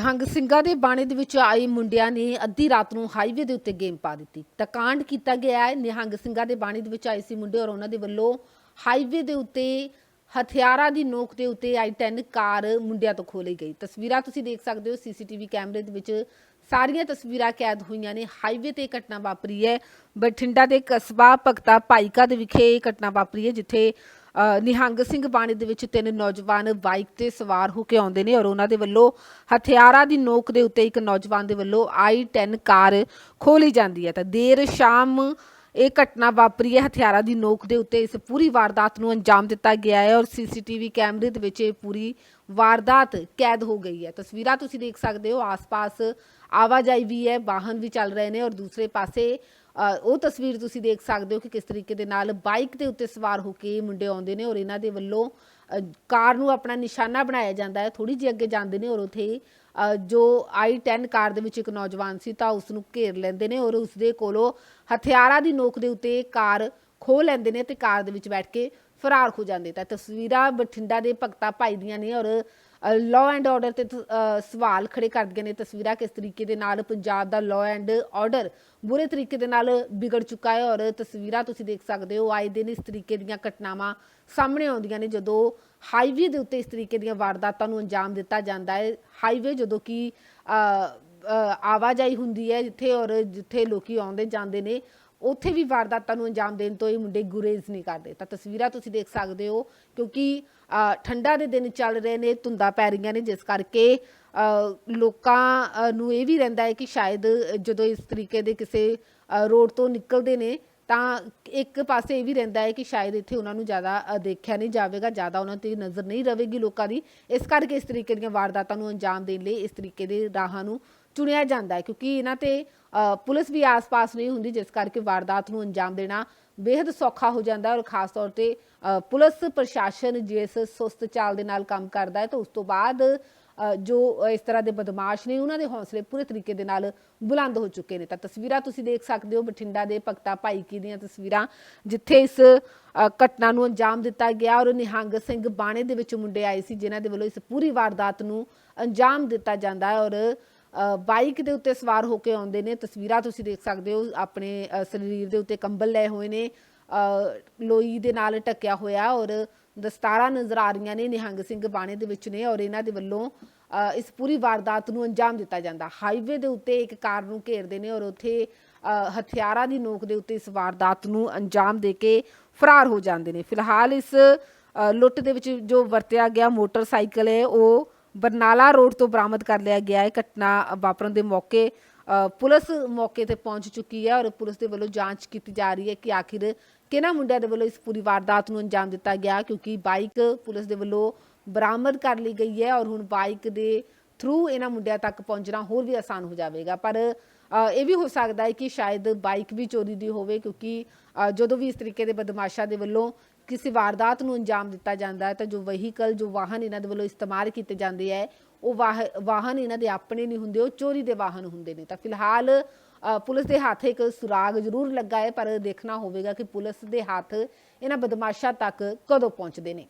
ਹੰਗ ਸਿੰਘਾਂ ਦੇ ਬਾਣੇ ਦੇ ਵਿੱਚ ਆਏ ਮੁੰਡਿਆਂ ਨੇ ਅੱਧੀ ਰਾਤ ਨੂੰ ਹਾਈਵੇ ਦੇ ਉੱਤੇ ਗੇਮ ਪਾ ਦਿੱਤੀ। ਤਾਂ ਕਾਂਡ ਕੀਤਾ ਗਿਆ ਹੈ। ਨਿਹੰਗ ਸਿੰਘਾਂ ਦੇ ਬਾਣੇ ਦੇ ਵਿੱਚ ਆਏ ਸੀ ਮੁੰਡੇ ਔਰ ਉਹਨਾਂ ਦੇ ਵੱਲੋਂ ਹਾਈਵੇ ਦੇ ਉੱਤੇ ਹਥਿਆਰਾਂ ਦੀ ਨੋਕ ਦੇ ਉੱਤੇ ਆਈ 10 ਕਾਰ ਮੁੰਡਿਆਂ ਤੋਂ ਖੋਲੀ ਗਈ। ਤਸਵੀਰਾਂ ਤੁਸੀਂ ਦੇਖ ਸਕਦੇ ਹੋ। ਸੀਸੀਟੀਵੀ ਕੈਮਰੇ ਦੇ ਵਿੱਚ ਸਾਰੀਆਂ ਤਸਵੀਰਾਂ ਕੈਦ ਹੋਈਆਂ ਨੇ। ਹਾਈਵੇ ਤੇ ਇਹ ਘਟਨਾ ਵਾਪਰੀ ਹੈ। ਬਠਿੰਡਾ ਦੇ ਕਸਬਾ ਭਗਤਾ ਭਾਈਕਾ ਦੇ ਵਿਖੇ ਇਹ ਘਟਨਾ ਵਾਪਰੀ ਹੈ, ਜਿੱਥੇ ਨਿਹੰਗ ਸਿੰਘ ਬਾਣੀ ਦੇ ਵਿੱਚ ਤਿੰਨ ਨੌਜਵਾਨ ਬਾਈਕ ਤੇ ਸਵਾਰ ਹੋ ਕੇ ਆਉਂਦੇ ਨੇ ਔਰ ਉਹਨਾਂ ਦੇ ਵੱਲੋਂ ਹਥਿਆਰਾਂ ਦੀ ਨੋਕ ਦੇ ਉੱਤੇ ਇੱਕ ਨੌਜਵਾਨ ਦੇ ਵੱਲੋਂ ਆਈ 10 ਕਾਰ ਖੋਲੀ ਜਾਂਦੀ ਹੈ। ਤਾਂ ਦੇਰ ਸ਼ਾਮ ਇਹ ਘਟਨਾ ਵਾਪਰੀ ਹੈ। ਹਥਿਆਰਾਂ ਦੀ ਨੋਕ ਦੇ ਉੱਤੇ ਇਸ ਪੂਰੀ ਵਾਰਦਾਤ ਨੂੰ ਅੰਜਾਮ ਦਿੱਤਾ ਗਿਆ ਹੈ ਔਰ ਸੀਸੀਟੀਵੀ ਕੈਮਰੇ ਦੇ ਵਿੱਚ ਇਹ ਪੂਰੀ ਵਾਰਦਾਤ ਕੈਦ ਹੋ ਗਈ ਹੈ। ਤਸਵੀਰਾਂ ਤੁਸੀਂ ਦੇਖ ਸਕਦੇ ਹੋ। ਆਸ-ਪਾਸ ਆਵਾਜਾਈ ਵੀ ਹੈ, ਵਾਹਨ ਵੀ ਚੱਲ ਰਹੇ ਨੇ ਔਰ ਦੂਸਰੇ ਪਾਸੇ ਉਹ ਤਸਵੀਰ ਤੁਸੀਂ ਦੇਖ ਸਕਦੇ ਹੋ ਕਿ ਕਿਸ ਤਰੀਕੇ ਦੇ ਨਾਲ ਬਾਈਕ ਦੇ ਉੱਤੇ ਸਵਾਰ ਹੋ ਕੇ ਮੁੰਡੇ ਆਉਂਦੇ ਨੇ ਔਰ ਇਹਨਾਂ ਦੇ ਵੱਲੋਂ ਕਾਰ ਨੂੰ ਆਪਣਾ ਨਿਸ਼ਾਨਾ ਬਣਾਇਆ ਜਾਂਦਾ ਹੈ। ਥੋੜੀ ਜਿਹੀ ਅੱਗੇ ਜਾਂਦੇ ਨੇ ਔਰ ਉਥੇ ਜੋ i10 ਕਾਰ ਦੇ ਵਿੱਚ ਇੱਕ ਨੌਜਵਾਨ ਸੀ ਤਾਂ ਉਸ ਨੂੰ ਘੇਰ ਲੈਂਦੇ ਨੇ ਔਰ ਉਸ ਦੇ ਕੋਲੋਂ ਹਥਿਆਰਾਂ ਦੀ ਨੋਕ ਦੇ ਉੱਤੇ ਕਾਰ ਖੋਹ ਲੈਂਦੇ ਨੇ ਤੇ ਕਾਰ ਦੇ ਵਿੱਚ ਬੈਠ ਕੇ ਫਰਾਰ ਹੋ ਜਾਂਦੇ ਤਾਂ ਤਸਵੀਰਾਂ ਬਠਿੰਡਾ ਦੇ ਭਗਤਾ ਭਾਈ ਦੀਆਂ ਨੇ ਔਰ ਲਾਅ ਐਂਡ ਆਰਡਰ ਤੇ ਤ- ਸਵਾਲ ਖੜੇ ਕਰਦੀਆਂ ਨੇ ਤਸਵੀਰਾਂ ਕਿਸ ਤਰੀਕੇ ਦੇ ਨਾਲ ਪੰਜਾਬ ਦਾ ਲਾਅ ਐਂਡ ਆਰਡਰ ਬੁਰੇ ਤਰੀਕੇ ਦੇ ਨਾਲ ਵਿਗੜ ਚੁੱਕਾ ਹੈ ਔਰ ਤਸਵੀਰਾਂ ਤੁਸੀਂ ਦੇਖ ਸਕਦੇ ਹੋ, ਆਏ ਦਿਨ ਇਸ ਤਰੀਕੇ ਦੀਆਂ ਘਟਨਾਵਾਂ ਸਾਹਮਣੇ ਆਉਂਦੀਆਂ ਨੇ ਜਦੋਂ ਹਾਈਵੇ ਦੇ ਉੱਤੇ ਇਸ ਤਰੀਕੇ ਦੀਆਂ ਵਾਰਦਾਤਾਂ ਨੂੰ ਅੰਜਾਮ ਦਿੱਤਾ ਜਾਂਦਾ ਹੈ। ਹਾਈਵੇ ਜਦੋਂ ਕਿ ਆਵਾਜਾਈ ਹੁੰਦੀ ਹੈ ਜਿੱਥੇ ਔਰ ਜਿੱਥੇ ਲੋਕੀ ਆਉਂਦੇ ਜਾਂਦੇ ਨੇ ਉੱਥੇ ਵੀ ਵਾਰਦਾਤਾਂ ਨੂੰ ਅੰਜਾਮ ਦੇਣ ਤੋਂ ਇਹ ਮੁੰਡੇ ਗੁਰੇਜ਼ ਨਹੀਂ ਕਰਦੇ। ਤਾਂ ਤਸਵੀਰਾਂ ਤੁਸੀਂ ਦੇਖ ਸਕਦੇ ਹੋ, ਕਿਉਂਕਿ ਠੰਡਾ ਦੇ ਦਿਨ ਚੱਲ ਰਹੇ ਨੇ, ਧੁੰਦਾਂ ਪੈ ਰਹੀਆਂ ਨੇ, ਜਿਸ ਕਰਕੇ ਲੋਕਾਂ ਨੂੰ ਇਹ ਵੀ ਰਹਿੰਦਾ ਹੈ ਕਿ ਸ਼ਾਇਦ ਜਦੋਂ ਇਸ ਤਰੀਕੇ ਦੇ ਕਿਸੇ ਰੋਡ ਤੋਂ ਨਿਕਲਦੇ ਨੇ, ਤਾਂ ਇੱਕ ਪਾਸੇ ਇਹ ਵੀ ਰਹਿੰਦਾ ਹੈ ਕਿ ਸ਼ਾਇਦ ਇੱਥੇ ਉਹਨਾਂ ਨੂੰ ਜ਼ਿਆਦਾ ਦੇਖਿਆ ਨਹੀਂ ਜਾਵੇਗਾ, ਜ਼ਿਆਦਾ ਉਹਨਾਂ ਤੇ ਨਜ਼ਰ ਨਹੀਂ ਰਹੇਗੀ ਲੋਕਾਂ ਦੀ। ਇਸ ਕਰਕੇ ਇਸ ਤਰੀਕੇ ਦੀਆਂ ਵਾਰਦਾਤਾਂ ਨੂੰ ਅੰਜਾਮ ਦੇਣ ਲਈ, ਇਸ ਤਰੀਕੇ ਦੇ ਰਾਹਾਂ ਨੂੰ ਚੁਣਿਆ ਜਾਂਦਾ ਹੈ, ਕਿਉਂਕਿ ਇਹਨਾਂ ਤੇ ਪੁਲਿਸ ਵੀ ਆਸ-ਪਾਸ ਨਹੀਂ ਹੁੰਦੀ, ਜਿਸ ਕਰਕੇ ਵਾਰਦਾਤ ਨੂੰ ਅੰਜਾਮ ਦੇਣਾ ਬੇहद ਸੌਖਾ ਹੋ ਜਾਂਦਾ ਔਰ ਖਾਸ ਤੌਰ ਤੇ ਪੁਲਿਸ ਪ੍ਰਸ਼ਾਸਨ ਜਿਸ ਸੁਸਤ ਚਾਲ ਦੇ ਨਾਲ ਕੰਮ ਕਰਦਾ ਹੈ, ਤਾਂ ਉਸ ਤੋਂ ਬਾਅਦ ਜੋ ਇਸ ਤਰ੍ਹਾਂ ਦੇ ਬਦਮਾਸ਼ ਨੇ, ਉਹਨਾਂ ਦੇ ਹੌਸਲੇ ਪੂਰੇ ਤਰੀਕੇ ਦੇ ਨਾਲ ਬੁਲੰਦ ਹੋ ਚੁੱਕੇ ਨੇ। ਤਾਂ ਤਸਵੀਰਾਂ ਤੁਸੀਂ ਦੇਖ ਸਕਦੇ ਹੋ, ਬਠਿੰਡਾ ਦੇ ਭਗਤਾ ਭਾਈ ਕੀ ਦੀਆਂ ਤਸਵੀਰਾਂ, ਜਿੱਥੇ ਇਸ ਘਟਨਾ ਨੂੰ ਅੰਜਾਮ ਦਿੱਤਾ ਗਿਆ ਔਰ ਨਿਹੰਗ ਸਿੰਘ ਬਾਣੇ ਦੇ ਵਿੱਚ ਮੁੰਡੇ ਆਏ ਸੀ, ਜਿਨ੍ਹਾਂ ਦੇ ਵੱਲੋਂ ਇਸ ਪੂਰੀ ਵਾਰਦਾਤ ਨੂੰ ਅੰਜਾਮ ਦਿੱਤਾ ਜਾਂਦਾ ਹੈ ਔਰ ਬਾਈਕ ਦੇ ਉੱਤੇ ਸਵਾਰ ਹੋ ਕੇ ਆਉਂਦੇ ਨੇ। ਤਸਵੀਰਾਂ ਤੁਸੀਂ ਦੇਖ ਸਕਦੇ ਹੋ। ਆਪਣੇ ਸਰੀਰ ਦੇ ਉੱਤੇ ਕੰਬਲ ਲਏ ਹੋਏ ਨੇ। ਲੋਈ ਦੇ ਨਾਲ ਟਕਿਆ ਹੋਇਆ ਔਰ ਦਸਤਾਰਾਂ ਨਜ਼ਰ ਆ ਰਹੀਆਂ ਨੇ ਨਿਹੰਗ ਸਿੰਘ ਬਾਣੇ ਦੇ ਵਿੱਚ ਨੇ ਔਰ ਇਹਨਾਂ ਦੇ ਵੱਲੋਂ ਇਸ ਪੂਰੀ ਵਾਰਦਾਤ ਨੂੰ ਅੰਜਾਮ ਦਿੱਤਾ ਜਾਂਦਾ। ਹਾਈਵੇ ਦੇ ਉੱਤੇ ਇੱਕ ਕਾਰ ਨੂੰ ਘੇਰਦੇ ਨੇ ਔਰ ਉੱਥੇ ਹਥਿਆਰਾਂ ਦੀ ਨੋਕ ਦੇ ਉੱਤੇ ਇਸ ਵਾਰਦਾਤ ਨੂੰ ਅੰਜਾਮ ਦੇ ਕੇ ਫਰਾਰ ਹੋ ਜਾਂਦੇ ਨੇ। ਫਿਲਹਾਲ ਇਸ ਲੁੱਟ ਦੇ ਵਿੱਚ ਜੋ ਵਰਤਿਆ ਗਿਆ ਮੋਟਰਸਾਈਕਲ ਹੈ, ਉਹ ਬਰਨਾਲਾ ਰੋਡ ਤੋਂ ਬਰਾਮਦ ਕਰ ਲਿਆ ਗਿਆ ਹੈ ਘਟਨਾ ਵਾਪਰਨ ਦੇ ਮੌਕੇ ਪੁਲਿਸ ਮੌਕੇ ਤੇ ਪਹੁੰਚ ਚੁੱਕੀ ਹੈ ਔਰ ਪੁਲਿਸ ਦੇ ਵੱਲੋਂ ਜਾਂਚ ਕੀਤੀ ਜਾ ਰਹੀ ਹੈ ਕਿ ਆਖਿਰ ਕਿਹਨਾਂ ਮੁੰਡਿਆਂ ਦੇ ਵੱਲੋਂ ਇਸ ਪੂਰੀ ਵਾਰਦਾਤ ਨੂੰ ਅੰਜਾਮ ਦਿੱਤਾ ਗਿਆ, ਕਿਉਂਕਿ ਬਾਈਕ ਪੁਲਿਸ ਦੇ ਵੱਲੋਂ ਬਰਾਮਦ ਕਰ ਲਈ ਗਈ ਹੈ ਔਰ ਹੁਣ ਬਾਈਕ ਦੇ ਥਰੂ ਇਹਨਾਂ ਮੁੰਡਿਆਂ ਤੱਕ ਪਹੁੰਚਣਾ ਹੋਰ ਵੀ ਆਸਾਨ ਹੋ ਜਾਵੇਗਾ। ਪਰ ਇਹ ਵੀ ਹੋ ਸਕਦਾ ਹੈ ਕਿ ਸ਼ਾਇਦ ਬਾਈਕ ਵੀ ਚੋਰੀ ਦੀ ਹੋਵੇ ਕਿਉਂਕਿ ਜਦੋਂ ਵੀ ਇਸ ਤਰੀਕੇ ਦੇ ਬਦਮਾਸ਼ਾਂ ਦੇ ਵੱਲੋਂ ਕਿਸੇ ਵਾਰਦਾਤ ਨੂੰ ਅੰਜਾਮ ਦਿੱਤਾ ਜਾਂਦਾ ਹੈ ਤਾਂ ਜੋ ਵਹੀਕਲ, ਜੋ ਵਾਹਨ ਇਹਨਾਂ ਦੇ ਵੱਲੋਂ ਇਸਤੇਮਾਲ ਕੀਤੇ ਜਾਂਦੇ ਹੈ, ਉਹ ਵਾਹ- ਵਾਹਨ ਇਹਨਾਂ ਦੇ ਆਪਣੇ ਨਹੀਂ ਹੁੰਦੇ, ਉਹ ਚੋਰੀ ਦੇ ਵਾਹਨ ਹੁੰਦੇ ਨੇ। ਤਾਂ ਫਿਲਹਾਲ ਪੁਲਿਸ ਦੇ ਹੱਥ ਇੱਕ ਸੁਰਾਗ ਜ਼ਰੂਰ ਲੱਗਾ ਹੈ, ਪਰ ਦੇਖਣਾ ਹੋਵੇਗਾ ਕਿ ਪੁਲਿਸ ਦੇ ਹੱਥ ਇਹਨਾਂ ਬਦਮਾਸ਼ਾਂ ਤੱਕ ਕਦੋਂ ਪਹੁੰਚਦੇ ਨੇ।